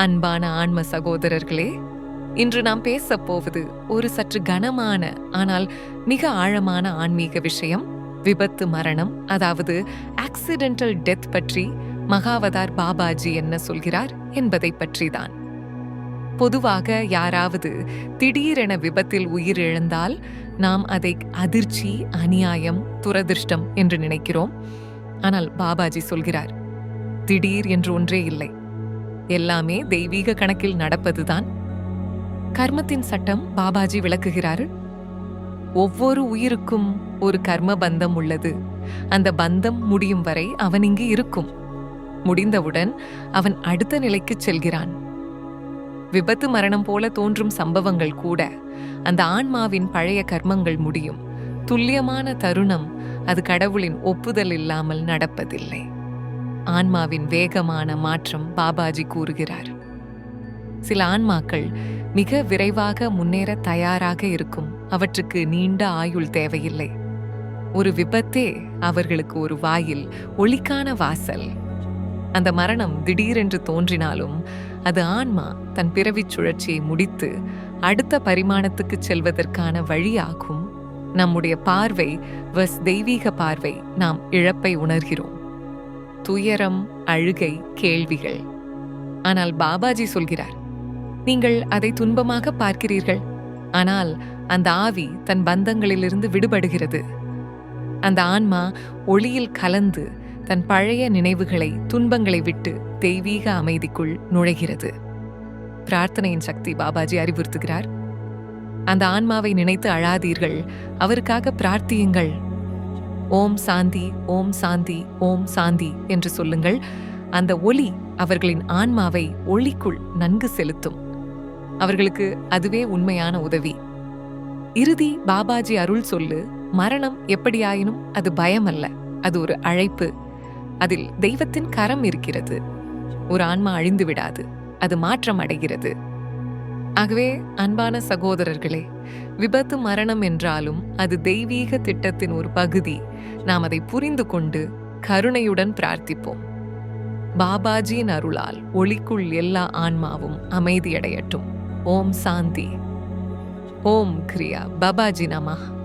அன்பான ஆன்ம சகோதரர்களே இன்று நாம் பேசப்போவது ஒரு சற்று கனமான ஆனால் மிக ஆழமான ஆன்மீக விஷயம் விபத்து மரணம் அதாவது ஆக்சிடென்டல் டெத் பற்றி மகாவதார் பாபாஜி என்ன சொல்கிறார் என்பதை பற்றிதான். பொதுவாக யாராவது திடீரென விபத்தில் உயிரிழந்தால் நாம் அதை அதிர்ச்சி அநியாயம் துரதிர்ஷ்டம் என்று நினைக்கிறோம். ஆனால் பாபாஜி சொல்கிறார் திடீர் என்று ஒன்றே இல்லை. எல்லாமே தெய்வீக கணக்கில் நடப்பதுதான். கர்மத்தின் சட்டம் பாபாஜி விளக்குகிறார். ஒவ்வொரு உயிருக்கும் ஒரு கர்ம பந்தம் உள்ளது. அந்த பந்தம் முடியும் வரை அவன் இங்கு இருக்கும். முடிந்தவுடன் அவன் அடுத்த நிலைக்கு செல்கிறான். விபத்து மரணம் போல தோன்றும் சம்பவங்கள் கூட அந்த ஆன்மாவின் பழைய கர்மங்கள் முடியும். துல்லியமான தருணம் அது கடவுளின் ஒப்புதல் இல்லாமல் நடப்பதில்லை. ஆன்மாவின் வேகமான மாற்றம் பாபாஜி கூறுகிறார். சில ஆன்மாக்கள் மிக விரைவாக முன்னேற தயாராக இருக்கும். அவற்றுக்கு நீண்ட ஆயுள் தேவையில்லை. ஒரு விபத்தே அவர்களுக்கு ஒரு வாயில் ஒளிக்கான வாசல். அந்த மரணம் திடீரென்று தோன்றினாலும் அது ஆன்மா தன் பிறவிச் சுழற்சியை முடித்து அடுத்த பரிமாணத்துக்கு செல்வதற்கான வழியாகும். நம்முடைய பார்வை வஸ் தெய்வீக பார்வை. நாம் இழப்பை உணர்கிறோம். துயரம் அழுகை கேள்விகள். ஆனால் பாபாஜி சொல்கிறார் நீங்கள் அதை துன்பமாக பார்க்கிறீர்கள். ஆனால் அந்த ஆவி தன் பந்தங்களிலிருந்து விடுபடுகிறது. அந்த ஆன்மா ஒளியில் கலந்து தன் பழைய நினைவுகளை துன்பங்களை விட்டு தெய்வீக அமைதிக்குள் நுழைகிறது. பிரார்த்தனையின் சக்தி பாபாஜி அறிவுறுத்துகிறார். அந்த ஆன்மாவை நினைத்து அழாதீர்கள். அவருக்காக பிரார்த்தியுங்கள். ஓம் சாந்தி ஓம் சாந்தி ஓம் சாந்தி என்று சொல்லுங்கள். அந்த ஒளி அவர்களின் ஆன்மாவை ஒளிக்குள் நன்கு செலுத்தும். அவர்களுக்கு அதுவே உண்மையான உதவி. இறுதி பாபாஜி அருள் சொல்லு மரணம் எப்படியாயினும் அது பயம் அல்ல அது ஒரு அழைப்பு. அதில் தெய்வத்தின் கரம் இருக்கிறது. ஒரு ஆன்மா அழிந்து விடாது அது மாற்றம் அடைகிறது ஆகவே அன்பான சகோதரர்களே விபத்து மரணம் என்றாலும் அது தெய்வீக திட்டத்தின் ஒரு பகுதி. நாம் அதை புரிந்து கொண்டு கருணையுடன் பிரார்த்திப்போம். பாபாஜியின் அருளால் ஒளிக்குள் எல்லா ஆன்மாவும் அமைதியடையட்டும். ஓம் சாந்தி. ஓம் கிரியா. பாபாஜி நமः